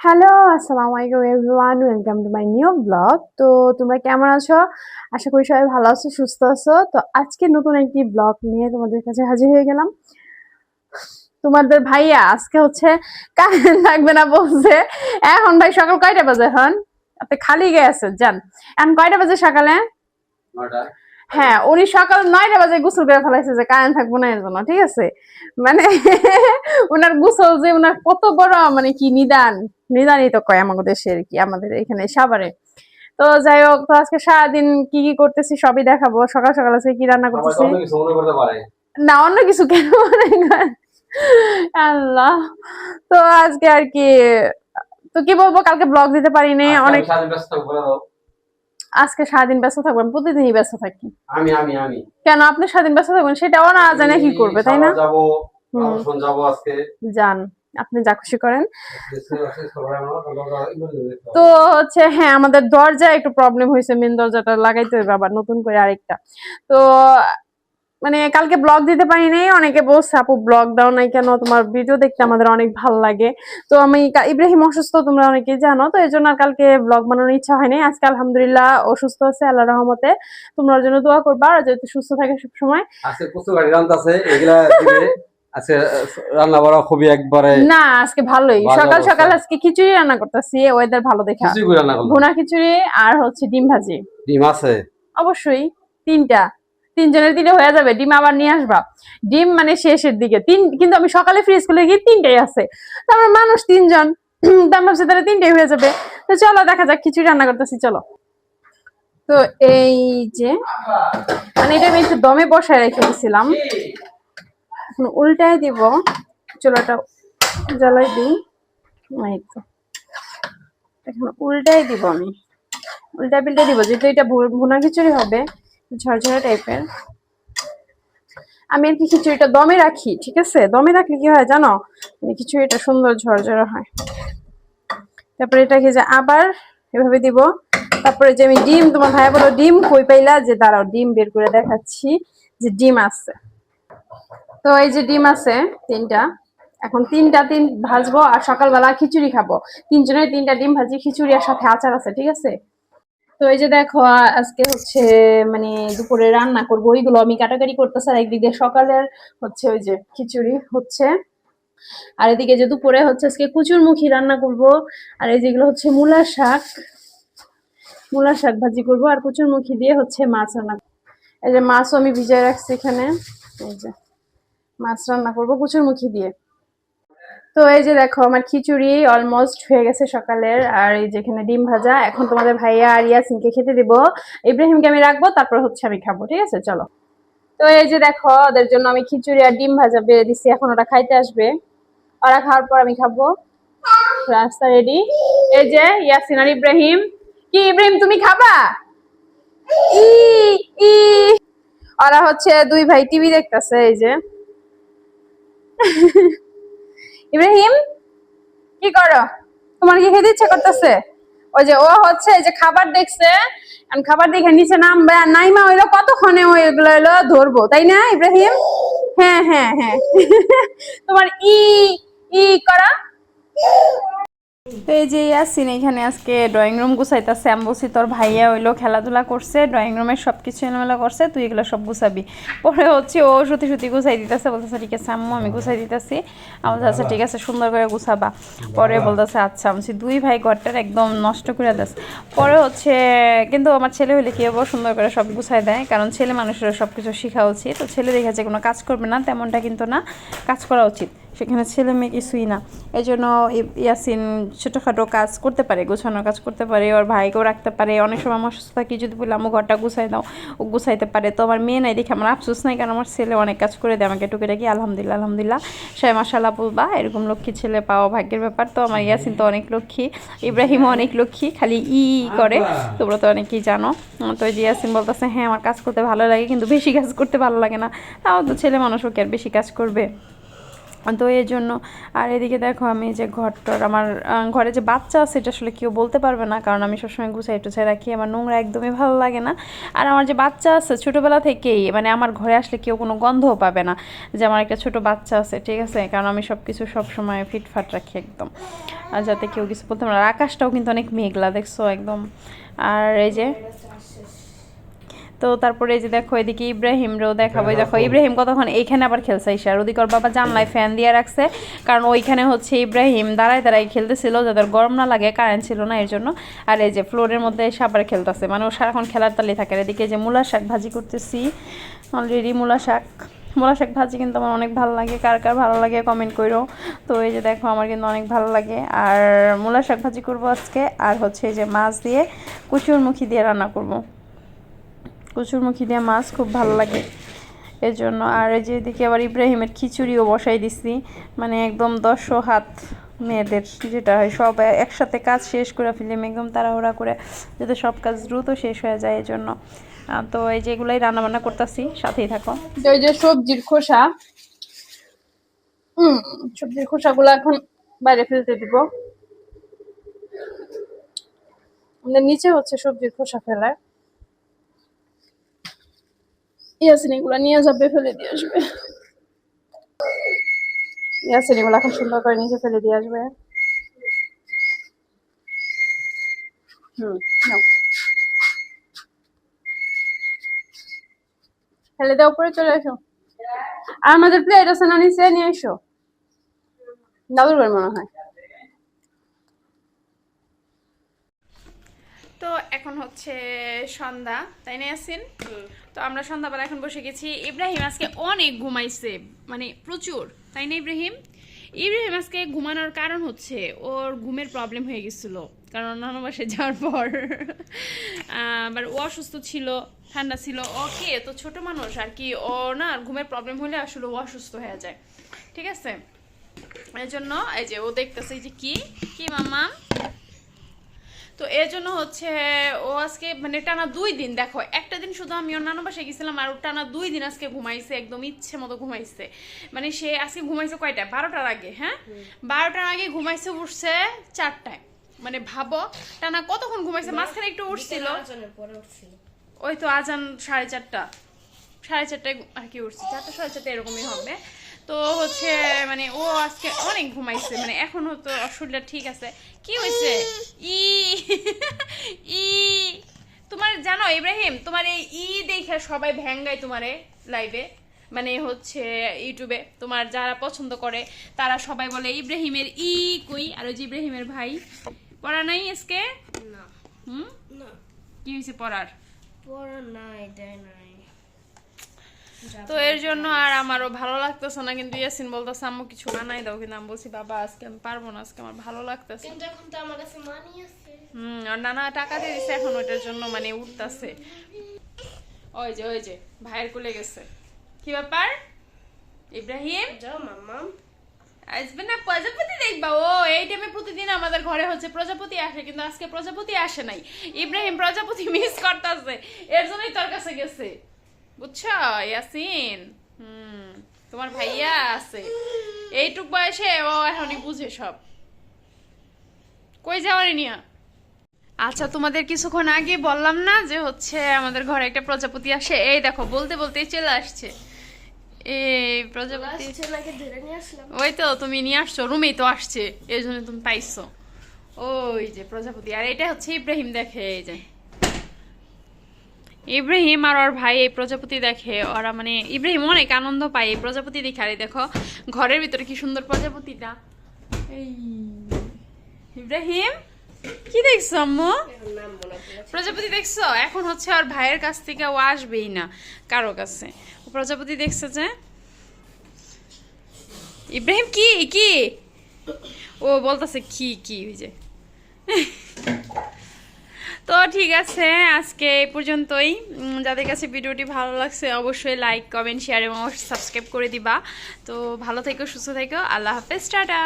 Hello আসসালামু আলাইকুম everyone welcome to my new blog তো তোমরা কেমন আছো? আশা করি সবাই ভালো আছো, সুস্থ আছো। তো আজকে নতুন একটি ব্লগ নিয়ে তোমাদের কাছে হাজির হয়ে গেলাম। তোমাদের ভাইয়া, আজকে হচ্ছে কারেন্ট লাগবে না বলছে। এখন ভাই সকাল কয়টা বাজে এখন? আপনি খালি গেছে যান। এখন কয়টা বাজে সকালে? হ্যাঁ উনি সকাল নয়টা বাজে গোসল করে ফেলাইছে যে কারেন্ট থাকব না এর জন্য ঠিক আছে? মানে ওনার গোসল যে ওনার কত বড় মানে কি নিদান নিদানই তো কয় আমাদের দেশে কি আমাদের এখানে সাভারে। তো যাই হোক তো আজকে সারাদিন কি কি করতেছি সবই দেখাবো সকাল সকাল আজকে কি রান্না করতেছি? না অন্য কিছু কেন আল্লাহ। তো আজকে আর কি তো কি বলব কালকে ব্লগ দিতে পারিনি আজকে অনেক আমি সারাদিন ব্যস্ত করে দাও আজকে সারাদিন ব্যস্ত থাকবেন প্রতিদিনই ব্যস্ত থাকি। আমি আমি আমি। কেন আপনি সারাদিন ব্যস্ত থাকবেন? সেটাও না জানে কি করবে তাই না? যাব যাব। আজকে। যান আপনি যা খুশি করেন। তো হচ্ছে হ্যাঁ আমাদের দরজা একটু প্রবলেম হয়েছে মেন দরজাটা লাগাইতে হবে আবার নতুন করে আরেকটা। তো মানে কালকে ব্লগ দিতে পারি নাই অনেকে বলছে আপু ব্লগ দাও নাই কেন? তোমার ভিডিও দেখতে আমাদের অনেক ভালো লাগে। তো আমি ইব্রাহিম অসুস্থ তোমরা অনেকেই জানো তো এই জন্য আর কালকে ব্লগ বানানোর ইচ্ছা হয়নি। আজকে আলহামদুলিল্লাহ অসুস্থ আছে আল্লাহ রহমতে। তোমরা জন্য দোয়া করবা আর যেহেতু সুস্থ থাকে সবসময় আজকে প্রচুর গাড়ি রান্না আছে এগুলা আজকে রান্না বাড়া খুবই একবারে না আজকে ভালোই। সকাল সকাল আজকে খিচুড়ি রান্না করতেছি ওয়েদার ভালো দেখা। কিছুই করে রান্না করলাম। ভুনা খিচুড়ি আর হচ্ছে ডিম ভাজি। ডিম আছে। অবশ্যই তিনটা। তিনজনের দিলে হয়ে যাবে। ডিম আবার নিয়ে আসবা। ডিম মানে শেষের দিকে। তিন, কিন্তু আমি সকালে ফ্রিজ খুলে গিয়ে তিনটাই আছে। তারপর মানুষ তিনজন। তার ভাবছি তাহলে তিনটাই হয়ে যাবে। তো চলো, দেখা যাক, খিচুড়ি রান্না করতেছি, চলো। তো এই যে মানে এটা আমি একটু দমে বসায় রেখে দিয়েছিলাম এখন উল্টায় দিব। চুলাটা জ্বালাই দিই। এই তো। এখন উল্টাই দিব আমি। উল্টা পিল্টা দিব, যেহেতু এটা ভুনা খিচুড়ি হবে। ঝরঝরা টাইপের আমি আর কি খিচুড়িটা দমে রাখি, ঠিক আছে? দমে রাখলে কি হয় জানো? মানে খিচুড়িটা সুন্দর ঝরঝরা হয়। তারপরে এটাকে যে আবার এভাবে দিব। তারপরে যে আমি ডিম, তোমার ভাই বলো ডিম কই পাইলা? যে, দাঁড়াও, ডিম বের করে দেখাচ্ছি যে ডিম আছে। তো এই যে ডিম আছে, তিনটা। এখন তিনটা তিন ভাজবো আর সকালবেলা খিচুড়ি খাব। তিনজনের তিনটা ডিম ভাজি, খিচুড়ি আর সাথে আচার আছে, ঠিক আছে? তো এই যে দেখো আজকে হচ্ছে মানে দুপুরে রান্না করব, ওইগুলো আমি কাটাকাটি করতেছি, আর একদিক সকালের হচ্ছে ওই যে খিচুড়ি হচ্ছে, আর এদিকে যে দুপুরে হচ্ছে আজকে কুচুর মুখী রান্না করব, আর এই যেগুলো হচ্ছে মূলা শাক মূলা শাক ভাজি করব, আর কুচুর মুখী দিয়ে হচ্ছে মাছ রান্না। এই যে মাছও আমি ভিজায় রাখছি এখানে, এই যে মাছ রান্না করব কুচুর মুখী দিয়ে তো এই যে দেখো, আমার খিচুড়ি অলমোস্ট হয়ে গেছে সকালের, আর এই যেখানে ডিম ভাজা। এখন তোমাদের ভাইয়া আর ইয়াসিনকে খেতে দিব। ইব্রাহিমকে আমি রাখব, তারপর হচ্ছে আমি খাব, ঠিক আছে? চলো। তো এই যে দেখো, ওদের জন্য আমি খিচুড়ি আর ডিম ভাজা বেড়ে দিচ্ছি এখন ওরা খাইতে আসবে। ওরা খাওয়ার পর আমি খাব। রাস্তা রেডি এই যে ইয়াসিন আর ইব্রাহিম। কি ইব্রাহিম, তুমি খাবা? ই ই। ওরা হচ্ছে দুই ভাই টিভি দেখতেছে, এই যে। ইব্রাহিম, কি করো? তোমার কি খেতে ইচ্ছে করতেছে? ওই যে ও হচ্ছে যে খাবার দেখছে খাবার দেখে নিচে নাম নাইমা হইল কতক্ষণে ওইগুলো হইল ধরবো, তাই না ইব্রাহিম? হ্যাঁ হ্যাঁ হ্যাঁ। তোমার ই ই করা? তো এই যে ইয়াসিন এখানে আজকে ড্রয়িং রুম গুছাইতেছে। আমি বলছি তোর ভাইয়া হইল খেলাধুলা করছে ড্রয়িং রুমের সব কিছু এলোমেলো করছে তুই এগুলো সব গুছাবি। পরে হচ্ছে ও সত্যি সত্যি গুছাই দিতেছে বলতেছে ঠিক আছে আম্মু আমি গুছাই দিতেছি। আমার আচ্ছা ঠিক আছে সুন্দর করে গুছাবা। পরে বলতেছে আচ্ছা আমি দুই ভাই ঘরটার একদম নষ্ট করে দাস। পরে হচ্ছে কিন্তু আমার ছেলে হলে কি হব সুন্দর করে সব গুছাই দেয় কারণ ছেলে মানুষের সব কিছু শেখা উচিত। তো ছেলে দেখে যে কোনো কাজ করবে না তেমনটা কিন্তু না কাজ করা উচিত। সেখানে ছেলে মেয়ে কিছুই না। এই জন্য ইয়াসিন ছোটোখাটো কাজ করতে পারে গোছানোর কাজ করতে পারে ওর ভাইকেও রাখতে পারে। অনেক সময় আমার অসুস্থ থাকি যদি বললাম ও ঘরটা গুছাই দাও ও গুছাইতে পারে। তো আমার মেয়ে নাই দেখে আমার আফসোস নাই কারণ আমার ছেলে অনেক কাজ করে দেয় আমাকে টুকিটাকি আলহামদুলিল্লাহ আলহামদুলিল্লাহ। সে মাসাল্লাহ বলবা এরকম লক্ষ্মী ছেলে পাওয়া ভাগ্যের ব্যাপার। তো আমার ইয়াসিন তো অনেক লক্ষ্মী ইব্রাহিমও অনেক লক্ষ্মী খালি ই ই করে তোমরা তো অনেকেই জানো। তো এই যে ইয়াসিন বলতেছে হ্যাঁ আমার কাজ করতে ভালো লাগে কিন্তু বেশি কাজ করতে ভালো লাগে না। তাও তো ছেলে মানুষও কি আর বেশি কাজ করবে। তো এর জন্য। আর এদিকে দেখো আমি যে ঘরটার আমার ঘরে যে বাচ্চা আছে, এটা আসলে কেউ বলতে পারবে না, কারণ আমি সবসময় গুছাই টুছাই রাখি, আমার নোংরা একদমই ভালো লাগে না। আর আমার যে বাচ্চা আছে ছোটোবেলা থেকেই মানে আমার ঘরে আসলে কেউ কোনো গন্ধও পাবে না যে আমার একটা ছোট বাচ্চা আছে, ঠিক আছে? কারণ আমি সব কিছু সবসময় ফিটফাট রাখি একদম। আর যাতে কেউ কিছু বলতে পারে। আর আকাশটাও কিন্তু অনেক মেঘলা, দেখছ একদম। আর এই যে তো তারপরে এই যে দেখো এদিকে ইব্রাহিম ইব্রাহিমরেও দেখাবো। দেখো ইব্রাহিম কতক্ষণ? এইখানে আবার খেলছে আর ওদিকে ওর বাবা জানলায় ফ্যান দিয়ে রাখছে। কারণ ওইখানে হচ্ছে ইব্রাহিম দাঁড়ায় দাঁড়ায় খেলতেছিল যাদের গরম না লাগে কারেন্ট ছিল না এর জন্য। আর এই যে ফ্লোরের মধ্যে এসে আবার খেলতেছে। মানে ও সারাক্ষণ খেলার তালে থাকে। এদিকে যে মূলা শাক ভাজি করতেছি। অলরেডি মূলা শাক। মূলা শাক ভাজি কিন্তু আমার অনেক ভালো লাগে। কার কার ভালো লাগে কমেন্ট করো তো এই যে দেখো আমার কিন্তু অনেক ভালো লাগে। আর মূলা শাক ভাজি করব আজকে। আর হচ্ছে এই যে মাছ দিয়ে কুচুর মুখি দিয়ে রান্না করব। কচুরমুখী দিয়ে মাছ খুব ভালো লাগে। এর জন্য আর এই যে এদিকে আবার ইব্রাহিমের খিচুড়িও বসাই দিছি। মানে একদম দশশো হাত মেয়েদের যেটা হয়, সব একসাথে কাজ শেষ করে ফেলিম একদম তাড়াহুড়া করে যাতে সব কাজ দ্রুত শেষ হয়ে যায় এই জন্য তো এই যে এগুলাই রান্না বান্না করতেছি, সাথেই থাকো। ওই যে সবজির খোসা হুম সবজির খোসাগুলো এখন বাইরে ফেলতে দিব। নিচে হচ্ছে সবজির খোসা ফেলার। ইয়াসিন এগুলো নিয়ে যাবে ফেলে দিয়ে আসবে। ইয়াসিন এগুলো এখন সুন্দর করে নিচে ফেলে দিয়ে আসবে। ফেলে দেওয়া উপরে চলে এসো আর আমাদের প্লেট আছে না, নিচে নিয়ে এসো। দাদুর মনে হয় তো এখন হচ্ছে সন্ধ্যা তাই না ইয়াসিন? তো আমরা সন্ধ্যাবেলা এখন বসে গেছি। ইব্রাহিম আজকে অনেক ঘুমাইছে মানে প্রচুর তাই না ইব্রাহিম? ইব্রাহিম আজকে ঘুমানোর কারণ হচ্ছে ওর ঘুমের প্রবলেম হয়ে গেছিল কারণ অন্যান্য বাসে যাওয়ার পর। আবার ও অসুস্থ ছিল ঠান্ডা ছিল ওকে তো ছোট মানুষ আর কি ও না ঘুমের প্রবলেম হলে আসলে ও অসুস্থ হয়ে যায় ঠিক আছে? এই জন্য এই যে ও দেখতেছে এই যে কি কি মামা তো এর জন্য হচ্ছে ও আজকে মানে টানা দুই দিন দেখো একটা দিন শুধু আমি ওর নানু বাসায় গেছিলাম আর ও টানা দুই দিন আজকে ঘুমাইছে একদম ইচ্ছে মতো ঘুমাইছে। মানে সে আজকে ঘুমাইছে কয়টা বারোটার আগে হ্যাঁ? বারোটার আগে ঘুমাইছে উঠছে চারটায়। মানে ভাবো টানা কতক্ষণ ঘুমাইছে? মাঝখানে একটু উঠছিল। ওই তো আজান সাড়ে চারটা। সাড়ে চারটায় আর কি উঠছে? চারটা সাড়ে চারটা এরকমই হবে। তো হচ্ছে মানে ও আজকে অনেক ঘুমাইছে মানে এখনও তো শরীরটা ঠিক আছে। কি হয়েছে ই ই তোমার জানো ইব্রাহিম তোমার এই ই দেখে সবাই ভ্যাঙ্গায় তোমারে লাইভে মানে হচ্ছে ইউটিউবে তোমার যারা পছন্দ করে তারা সবাই বলে ইব্রাহিমের ই কই? আর ওই যে ইব্রাহিমের ভাই পড়া নাই আজকে? না। হুম? না। কি হয়েছে পড়ার? পড়া নাই দেয় নাই। তো এর জন্য আর আমারও ভালো লাগতেছে না কিন্তু ইয়াসিন বলতেছে আম্মু কিছু বানাই দাও। কিন্তু আমি বলছি বাবা আজকে আমি পারব না আজকে আমার ভালো লাগতেছে। কিন্তু এখন তো আমার কাছে মানি আছে? হুম আর নানা টাকা দিয়ে দিছে এখন ওইটার জন্য মানে উঠতাছে। ওই যে ওই যে ভাইয়ের কোলে গেছে। কি ব্যাপার? ইব্রাহিম? যাও মাম্মা। আসবে না প্রজাপতি দেখবা। ও এই টাইমে প্রতিদিন আমাদের ঘরে হচ্ছে প্রজাপতি আসে কিন্তু আজকে প্রজাপতি আসে নাই। ইব্রাহিম প্রজাপতি মিস করতেছে। এর জন্যই তোর কাছে গেছে। বুঝছ? ইয়াসিন? হুম তোমার ভাইয়া আছে। এইটুক বয়সে ও এখনই বুঝে সব। কই যাওয়ারি নিয়া? আচ্ছা তোমাদের কিছুক্ষণ আগে বললাম না যে হচ্ছে আমাদের ঘরে একটা প্রজাপতি আসে? এই দেখো বলতে বলতেই চলে আসছে। এই প্রজাপতি ওই তো তুমি নিয়ে আসছো রুমেই তো আসছে। এই জন্য তুমি পাইছো। ওই যে প্রজাপতি। আর এটা হচ্ছে ইব্রাহিম দেখে এই যে। ইব্রাহিম আর ওর ভাই এই প্রজাপতি দেখে, ওরা মানে ইব্রাহিম অনেক আনন্দ পায় এই প্রজাপতি দেখে। আর দেখো, ঘরের ভিতরে কি সুন্দর প্রজাপতিটা। এই, ইব্রাহিম, কি দেখছ আম্মু? প্রজাপতি দেখছ? এখন হচ্ছে ওর ভাইয়ের কাছ থেকে ও আসবেই না কারও কাছে। প্রজাপতি দেখছে যে, ইব্রাহিম কি কি? ও বলতেছে, কি কি, ওই যে। তো ঠিক আছে, আজকে এই পর্যন্তই। যাদের কাছে ভিডিওটি ভালো লাগছে, অবশ্যই লাইক কমেন্ট শেয়ার এবং সাবস্ক্রাইব করে দিবা। তো ভালো থেকো, সুস্থ থেকো। আল্লাহ হাফেজ, টাটা।